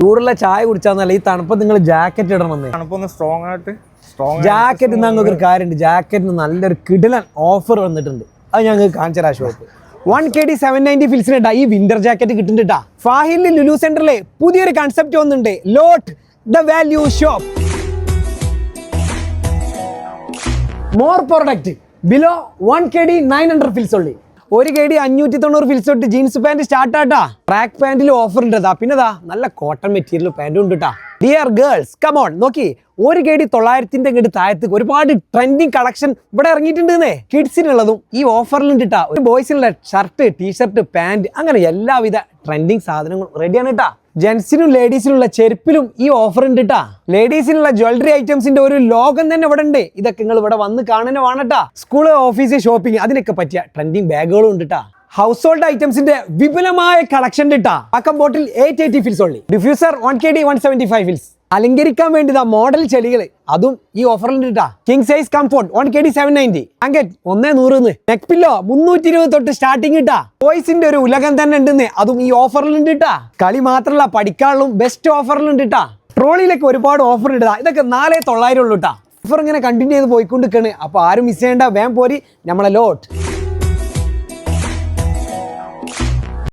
ചൂടുള്ള ചായ കുടിച്ചാന്നല്ല ഈ തണുപ്പ് നിങ്ങൾ ജാക്കറ്റ് ഇടണമെന്ന്. തണുപ്പൊന്ന് സ്ട്രോങ് ആയിട്ട് ജാക്കറ്റ് ഞങ്ങൾക്ക് ഒരു കാര്യമുണ്ട് ജാക്കറ്റിന് നല്ലൊരു കിടിലൻ ഓഫർ വന്നിട്ടുണ്ട്. അത് ഞങ്ങൾക്ക് കാണിച്ചു തരാം shop one K D seven ninety ഫിൽസിനിട്ടാ ഈ വിന്റർ ജാക്കറ്റ് കിട്ടുന്നുണ്ട് ഫാഹിലിൽ ലുലു സെന്ററിലെ പുതിയൊരു കൺസെപ്റ്റ് വന്നിട്ടുണ്ട് lot the value shop more product below one K D nine hundred fils ഉള്ളി. ഒരു കെ ഡി അഞ്ഞൂറ്റി തൊണ്ണൂറ് ഫിൽസ് തൊട്ട് ജീൻസ് പാന്റ് സ്റ്റാർട്ടാട്ടാ ട്രാക്ക് പാന്റിൽ ഓഫർ ഉണ്ട് പിന്നെ നല്ല കോട്ടൺ മെറ്റീരിയൽ പാന്റും ഉണ്ട് ട്ടാ. ഡിയർ ഗേൾസ് കമോൺ നോക്കി ഒരു കേടി തൊള്ളായിരത്തിന്റെ ഇങ്ങോട്ട് താഴത്ത് ഒരുപാട് ട്രെൻഡിങ് കളക്ഷൻ ഇവിടെ ഇറങ്ങിയിട്ടുണ്ടെന്നേ കിഡ്സിനുള്ളതും ഈ ഓഫറിൽ കിട്ടാ ഒരു ബോയ്സിനുള്ള ഷർട്ട് ടീഷർട്ട് പാന്റ് അങ്ങനെ എല്ലാവിധ ട്രെൻഡിങ് സാധനങ്ങളും റെഡിയാണ് കേട്ടാ ജെൻസിനും ലേഡീസിനുള്ള ചെരുപ്പിലും ഈ ഓഫർ ഉണ്ട് കേട്ടാ ലേഡീസിനുള്ള ജ്വല്ലറി ഐറ്റംസിന്റെ ഒരു ലോകം തന്നെ ഇവിടെ ഉണ്ട്. ഇതൊക്കെ നിങ്ങൾ ഇവിടെ വന്ന് കാണുന്ന വേണട്ടാ സ്കൂൾ ഓഫീസ് ഷോപ്പിംഗ് അതിനൊക്കെ പറ്റിയ ട്രെൻഡിങ് ബാഗുകളും ഉണ്ട് ട്ടാ. ഹൗസ് ഹോൾഡ് ഐറ്റംസിന്റെ വിപുലമായ കളക്ഷൻ ഇട്ടാ. പക്കം ബോട്ടിൽ എയ്റ്റ് എയ്റ്റി ഫിൽസ് ഉള്ളി diffuser one K D one seventy five fils അലങ്കരിക്കാൻ വേണ്ടിതാ മോഡൽ ചെടികൾ അതും ഈ ഓഫറിൽ ഇട്ടാ. King size comfort one K D seven ninety blanket ഒന്നേ നൂറ് നെക്ക് പില്ലോ മുന്നൂറ്റി ഇരുപത് തൊട്ട് സ്റ്റാർട്ടിങ് ഇട്ടാ. ബോയ്സിന്റെ ഒരു ഉലകം തന്നെ ഉണ്ടെന്ന് അതും ഈ ഓഫറിൽ ഉണ്ട് ഇട്ടാ. കളി മാത്രമല്ല പഠിക്കാനുള്ള ബെസ്റ്റ് ഓഫറിൽ ഉണ്ട് ട്രോളിയിലൊക്കെ ഒരുപാട് ഓഫർ ഇട്ടാ ഇതൊക്കെ നാലേ തൊള്ളായിരം ഉള്ളൂ ഇട്ടാ. ഓഫർ ഇങ്ങനെ കണ്ടിന്യൂ ചെയ്ത് പോയിക്കൊണ്ടിരിക്കുകയാണ് അപ്പൊ ആരും മിസ് ചെയ്യേണ്ട വേം പോരി. നമ്മളെ ലോട്ട്